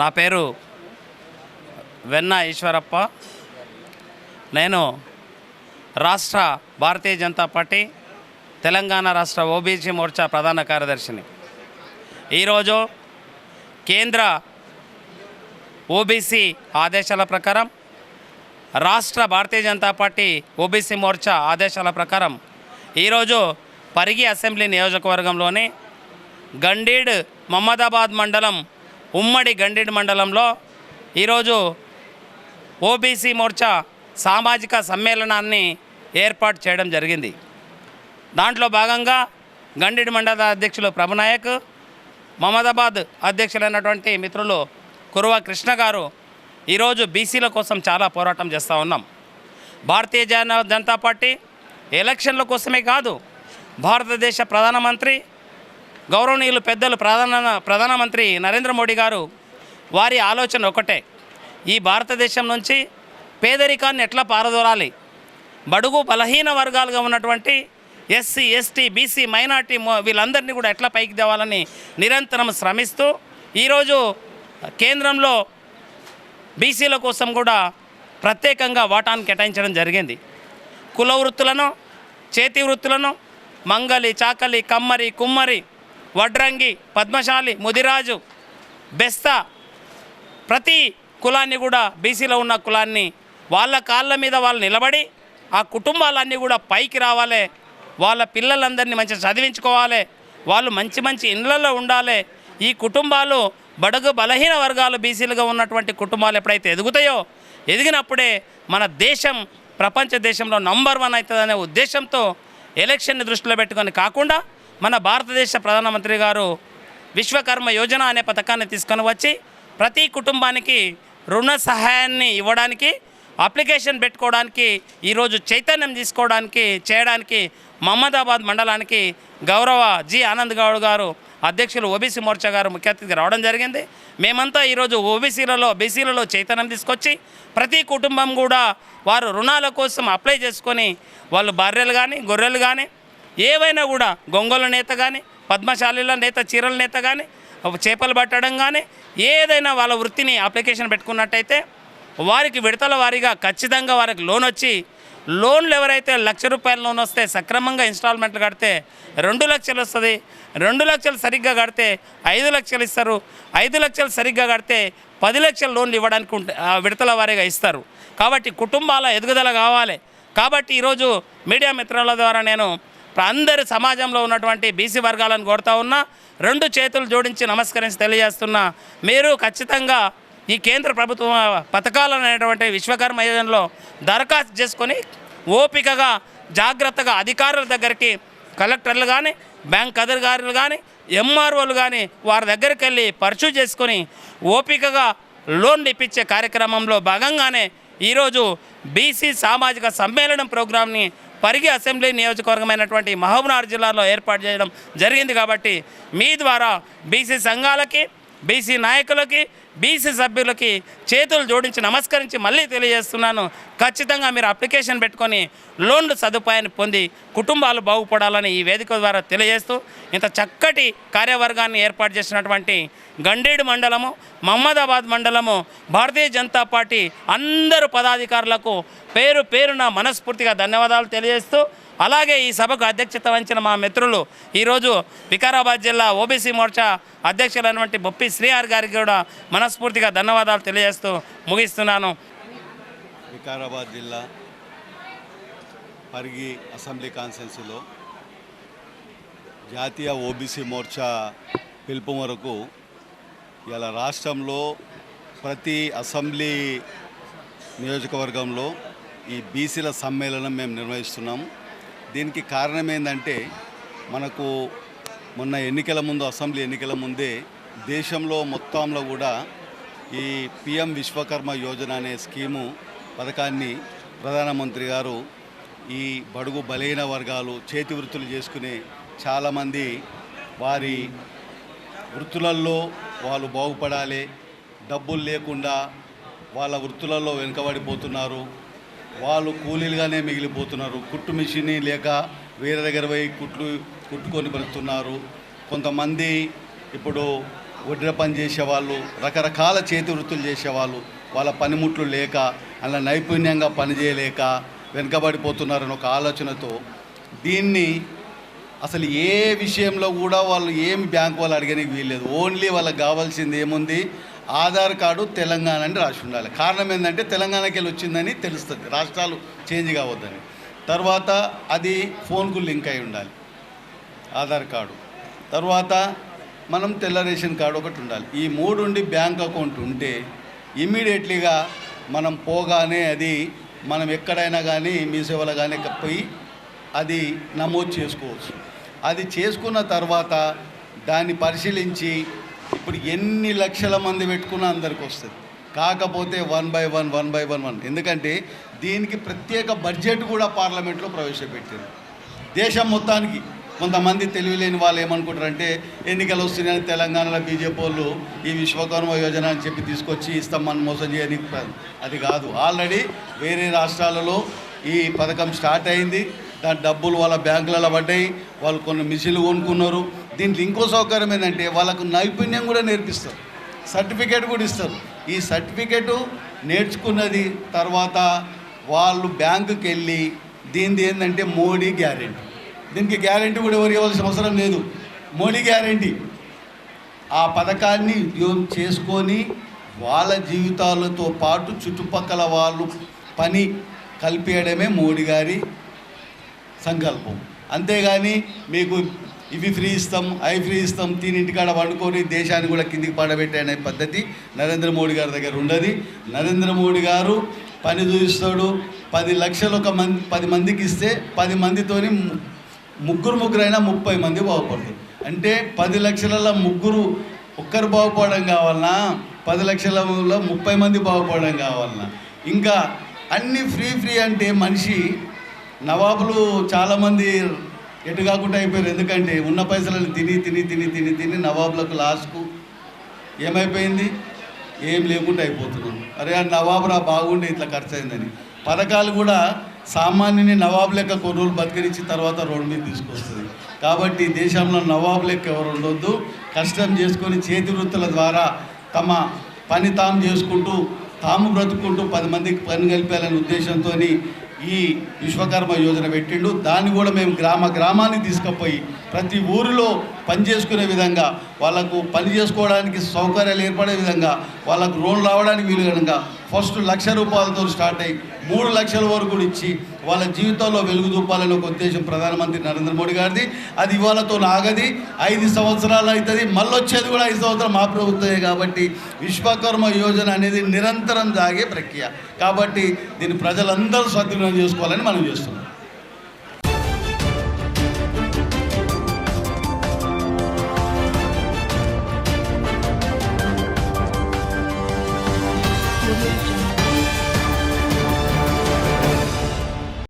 నా పేరు వెన్న ఈశ్వరప్ప. నేను రాష్ట్ర భారతీయ జనతా పార్టీ తెలంగాణ రాష్ట్ర ఓబీసీ మోర్చా ప్రధాన కార్యదర్శిని. ఈరోజు కేంద్ర ఓబీసీ ఆదేశాల ప్రకారం రాష్ట్ర భారతీయ జనతా పార్టీ ఓబీసీ మోర్చా ఆదేశాల ప్రకారం ఈరోజు పరిగి అసెంబ్లీ నియోజకవర్గంలోని గండీడ్ మహమ్మదాబాద్ మండలం ఉమ్మడి గండిడి మండలంలో ఈరోజు ఓబీసీ మోర్చా సామాజిక సమ్మేళనాన్ని ఏర్పాటు చేయడం జరిగింది. దాంట్లో భాగంగా గండిడి మండల అధ్యక్షులు ప్రభునాయక్ మహమ్మదాబాద్ అధ్యక్షులైనటువంటి మిత్రులు కురువ కృష్ణ గారు ఈరోజు బీసీల కోసం చాలా పోరాటం చేస్తూ ఉన్నాం. భారతీయ జన జనతా పార్టీ ఎలక్షన్ల కోసమే కాదు భారతదేశ ప్రధానమంత్రి గౌరవనీయులు పెద్దలు ప్రధాన ప్రధానమంత్రి నరేంద్ర మోడీ గారు వారి ఆలోచన ఒకటే. ఈ భారతదేశం నుంచి పేదరికాన్ని ఎట్లా పారదోలాలి? బడుగు బలహీన వర్గాలుగా ఉన్నటువంటి ఎస్సీ ఎస్టీ బీసీ మైనార్టీ వీళ్ళందరినీ కూడా ఎట్లా పైకి తేవాలని నిరంతరం శ్రమిస్తూ ఈరోజు కేంద్రంలో బీసీల కోసం కూడా ప్రత్యేకంగా వాటాను కేటాయించడం జరిగింది. కుల వృత్తులను చేతి వృత్తులను మంగలి చాకలి కమ్మరి కుమ్మరి వడ్రంగి పద్మశాలి ముదిరాజు బెస్త ప్రతి కులాన్ని కూడా బీసీలో ఉన్న కులాన్ని వాళ్ళ కాళ్ళ మీద వాళ్ళు నిలబడి ఆ కుటుంబాలన్నీ కూడా పైకి రావాలి. వాళ్ళ పిల్లలందరినీ మంచిగా చదివించుకోవాలి. వాళ్ళు మంచి మంచి ఇళ్ళల్లో ఉండాలి. ఈ కుటుంబాలు బడుగు బలహీన వర్గాలు బీసీలుగా ఉన్నటువంటి కుటుంబాలు ఎప్పుడైతే ఎదుగుతాయో ఎదిగినప్పుడే మన దేశం ప్రపంచ దేశంలో నంబర్ వన్ అవుతుందనే ఉద్దేశంతో ఎలక్షన్ని దృష్టిలో పెట్టుకొని కాకుండా మన భారతదేశ ప్రధానమంత్రి గారు విశ్వకర్మ యోజన అనే పథకాన్ని తీసుకొని వచ్చి ప్రతి కుటుంబానికి రుణ సహాయాన్ని ఇవ్వడానికి అప్లికేషన్ పెట్టుకోవడానికి ఈరోజు చైతన్యం తీసుకోవడానికి చేయడానికి మహమ్మదాబాద్ మండలానికి గౌరవ జి ఆనంద్ గౌడ్ గారు అధ్యక్షులు ఓబీసీ మోర్చా గారు ముఖ్య అతిథిగా రావడం జరిగింది. మేమంతా ఈరోజు ఓబీసీలలో బీసీలలో చైతన్యం తీసుకొచ్చి ప్రతి కుటుంబం కూడా వారు రుణాల కోసం అప్లై చేసుకొని వాళ్ళు బర్రెలు కానీ గొర్రెలు కానీ ఏవైనా కూడా గొంగళ నేత కానీ పద్మశాలిల నేత చీరల నేత కానీ చేపలు పట్టడం కానీ ఏదైనా వాళ్ళ వృత్తిని అప్లికేషన్ పెట్టుకున్నట్టయితే వారికి విడతల వారీగా ఖచ్చితంగా వారికి లోన్ వచ్చి లోన్లు ఎవరైతే లక్ష రూపాయల లోన్ వస్తే సక్రమంగా ఇన్స్టాల్మెంట్లు కడితే రెండు లక్షలు వస్తుంది. రెండు లక్షలు సరిగ్గా కడితే ఐదు లక్షలు ఇస్తారు. ఐదు లక్షలు సరిగ్గా కడితే పది లక్షల లోన్లు ఇవ్వడానికి ఆ విడతల వారీగా ఇస్తారు. కాబట్టి కుటుంబాల ఎదుగుదల కావాలి. కాబట్టి ఈరోజు మీడియా మిత్రుల ద్వారా నేను అందరి సమాజంలో ఉన్నటువంటి బీసీ వర్గాలను కోరుతా ఉన్నా రెండు చేతులు జోడించి నమస్కరించి తెలియజేస్తున్నా మీరు ఖచ్చితంగా ఈ కేంద్ర ప్రభుత్వ పథకాలు అనేటువంటి విశ్వకర్మ యోజనలో దరఖాస్తు చేసుకొని ఓపికగా జాగ్రత్తగా అధికారుల దగ్గరికి కలెక్టర్లు కానీ బ్యాంక్ అధికారులు కానీ ఎంఆర్ఓలు కానీ వారి దగ్గరికి వెళ్ళి పర్చూ చేసుకొని ఓపికగా లోన్లు ఇప్పించే కార్యక్రమంలో భాగంగానే ఈరోజు బీసీ సామాజిక సమ్మేళనం ప్రోగ్రాంని పరిగి అసెంబ్లీ నియోజకవర్గమైనటువంటి మహబూబ్నగర్ జిల్లాలో ఏర్పాటు చేయడం జరిగింది కాబట్టి మీ ద్వారా బీసీ సంఘాలకి బీసీ నాయకులకి బీసీ సభ్యులకి చేతులు జోడించి నమస్కరించి మళ్ళీ తెలియజేస్తున్నాను. ఖచ్చితంగా మీరు అప్లికేషన్ పెట్టుకొని లోన్లు సదుపాయాన్ని పొంది కుటుంబాలు బాగుపడాలని ఈ వేదిక ద్వారా తెలియజేస్తూ ఇంత చక్కటి కార్యవర్గాన్ని ఏర్పాటు చేసినటువంటి గండేడు మండలము మహమ్మదాబాద్ మండలము భారతీయ జనతా పార్టీ అందరు పదాధికారులకు పేరు పేరున మనస్ఫూర్తిగా ధన్యవాదాలు తెలియజేస్తూ అలాగే ఈ సభకు అధ్యక్షత వహించిన మా మిత్రులు ఈరోజు వికారాబాద్ జిల్లా ఓబీసీ మోర్చా అధ్యక్షులైనటువంటి బొప్పి శ్రీహార్ గారికి కూడా మన మనస్ఫూర్తిగా ధన్యవాదాలు తెలియజేస్తూ ముగిస్తున్నాను. వికారాబాద్ జిల్లా పరిగి అసెంబ్లీ కాన్స్టిట్యున్సీలో జాతీయ ఓబీసీ మోర్చా పిలుపు మేరకు ఇలా రాష్ట్రంలో ప్రతి అసెంబ్లీ నియోజకవర్గంలో ఈ బీసీల సమ్మేళనం మేము నిర్వహిస్తున్నాము దీనికి కారణం ఏంటంటే మనకు మొన్న ఎన్నికల ముందు అసెంబ్లీ ఎన్నికల ముందే దేశంలో మొత్తంలో కూడా ఈ పిఎం విశ్వకర్మ యోజన అనే స్కీము పథకాన్ని ప్రధానమంత్రి గారు ఈ బడుగు బలహీన వర్గాలు చేతి వృత్తులు చేసుకునే చాలామంది వారి వృత్తులలో వాళ్ళు బాగుపడాలి డబ్బులు లేకుండా వాళ్ళ వృత్తులలో వెనుకబడిపోతున్నారు. వాళ్ళు కూలీలుగానే మిగిలిపోతున్నారు. కుట్టు మిషన్ లేక వేరే దగ్గర పోయి కుట్లు కుట్టుకొని బ్రతున్నారు కొంతమంది ఇప్పుడు ఒడ్ర పని చేసేవాళ్ళు రకరకాల చేతి వృత్తులు చేసేవాళ్ళు వాళ్ళ పనిముట్లు లేక అలా నైపుణ్యంగా పనిచేయలేక వెనుకబడిపోతున్నారని ఒక ఆలోచనతో దీన్ని అసలు ఏ విషయంలో కూడా వాళ్ళు ఏమి బ్యాంక్ వాళ్ళు అడగడానికి వీల్లేదు. ఓన్లీ వాళ్ళకి కావాల్సింది ఏముంది? ఆధార్ కార్డు తెలంగాణ అని రాసి ఉండాలి. కారణం ఏంటంటే తెలంగాణకి వెళ్ళి వచ్చిందని తెలుస్తుంది. రాష్ట్రాలు చేంజ్ కావద్దని. తర్వాత అది ఫోన్కు లింక్ అయి ఉండాలి. ఆధార్ కార్డు. తర్వాత మనం తెల్ల రేషన్ కార్డు ఒకటి ఉండాలి. ఈ మూడు ఉండి బ్యాంక్ అకౌంట్ ఉంటే ఇమ్మీడియట్లీగా మనం పోగానే అది మనం ఎక్కడైనా కానీ మీ సేవలో కానీ పోయి అది నమోదు చేసుకోవచ్చు. అది చేసుకున్న తర్వాత దాన్ని పరిశీలించి ఇప్పుడు ఎన్ని లక్షల మంది పెట్టుకున్నా అందరికి వస్తుంది. కాకపోతే one by one one by one one. ఎందుకంటే దీనికి ప్రత్యేక బడ్జెట్ కూడా పార్లమెంట్లో ప్రవేశపెట్టారు దేశం మొత్తానికి కొంతమంది తెలివిలేని వాళ్ళు ఏమనుకుంటారంటే ఎన్నికలు వస్తున్నాయని తెలంగాణలో బీజేపీ వాళ్ళు ఈ విశ్వకర్మ యోజన అని చెప్పి తీసుకొచ్చి ఇస్తామని మోసం చేయడానికి అది కాదు. ఆల్రెడీ వేరే రాష్ట్రాలలో ఈ పథకం స్టార్ట్ అయింది. దాని డబ్బులు వాళ్ళ బ్యాంకులలో పడ్డాయి. వాళ్ళు కొన్ని మిషన్లు కొనుక్కున్నారు. దీంట్లో ఇంకో సౌకర్యం ఏంటంటే వాళ్ళకు నైపుణ్యం కూడా నేర్పిస్తారు. సర్టిఫికేట్ కూడా ఇస్తారు. ఈ సర్టిఫికేటు నేర్చుకున్నది తర్వాత వాళ్ళు బ్యాంకుకి వెళ్ళి దీనిది ఏంటంటే మోడీ గ్యారెంటీ. దీనికి గ్యారెంటీ కూడా ఎవరు ఇవ్వాల్సిన అవసరం లేదు. మోడీ గ్యారెంటీ. ఆ పథకాన్ని ఉద్యోగం చేసుకొని వాళ్ళ జీవితాలతో పాటు చుట్టుపక్కల వాళ్ళు పని కల్పించడమే మోడీ గారి సంకల్పం. అంతేగాని మీకు ఇవి ఫ్రీ ఇస్తాం అవి ఫ్రీ ఇస్తాం తినింటికాడ వండుకొని దేశాన్ని కూడా కిందికి పడబెట్టే అనే పద్ధతి నరేంద్ర మోడీ గారి దగ్గర ఉండదు. నరేంద్ర మోడీ గారు పని చూపిస్తాడు. పది లక్షలు ఒక మంది పది మందికి ఇస్తే పది మందితోని ముగ్గురు ముగ్గురు అయినా ముప్పై మంది బాగుపడతారు. అంటే పది లక్షలలో ముగ్గురు ఒక్కరు బాగుపడడం కావాలన్నా పది లక్షలలో ముప్పై మంది బాగుపడడం కావాలన్నా ఇంకా అన్నీ ఫ్రీ ఫ్రీ అంటే మనిషి నవాబులు చాలామంది ఎటు కాకుండా అయిపోయారు. ఎందుకంటే ఉన్న పైసలను తిని తిని తిని తిని తిని నవాబులకు లాస్ట్కు ఏమైపోయింది? ఏం లేకుండా అయిపోతున్నాం. అరే ఆ నవాబురా బాగుండే ఇట్లా ఖర్చు అయిందని పథకాలు కూడా సామాన్యుని నవాబు లెక్క కొన్ని రోజులు బతికిరించి తర్వాత రోడ్డు మీద తీసుకొస్తుంది. కాబట్టి దేశంలో నవాబు లెక్క ఎవరు ఉండొద్దు. కష్టం చేసుకొని చేతి వృత్తుల ద్వారా తమ పని తాము చేసుకుంటూ తాము బ్రతుకుంటూ పది మందికి పని కలిపాలనే ఉద్దేశంతో ఈ విశ్వకర్మ యోజన పెట్టిండు. దాన్ని కూడా మేము గ్రామ గ్రామానికి తీసుకుపోయి ప్రతి ఊరిలో పని చేసుకునే విధంగా వాళ్ళకు పని చేసుకోవడానికి సౌకర్యాలు ఏర్పడే విధంగా వాళ్ళకు లోన్ రావడానికి వీలు విధంగా ఫస్ట్ లక్ష రూపాయలతో స్టార్ట్ అయ్యి మూడు లక్షల వరకు కూడా ఇచ్చి వాళ్ళ జీవితంలో వెలుగు చూపాలని ఒక ఉద్దేశం ప్రధానమంత్రి నరేంద్ర మోడీ గారిది. అది ఇవాళతో ఆగది ఐదు సంవత్సరాలు అవుతుంది మళ్ళీ వచ్చేది కూడా ఐదు సంవత్సరాలు మా ప్రభుత్వమే కాబట్టి విశ్వకర్మ యోజన అనేది నిరంతరం సాగే ప్రక్రియ. కాబట్టి దీన్ని ప్రజలందరూ సద్వినియోగం చేసుకోవాలని మనం చేస్తున్నాం.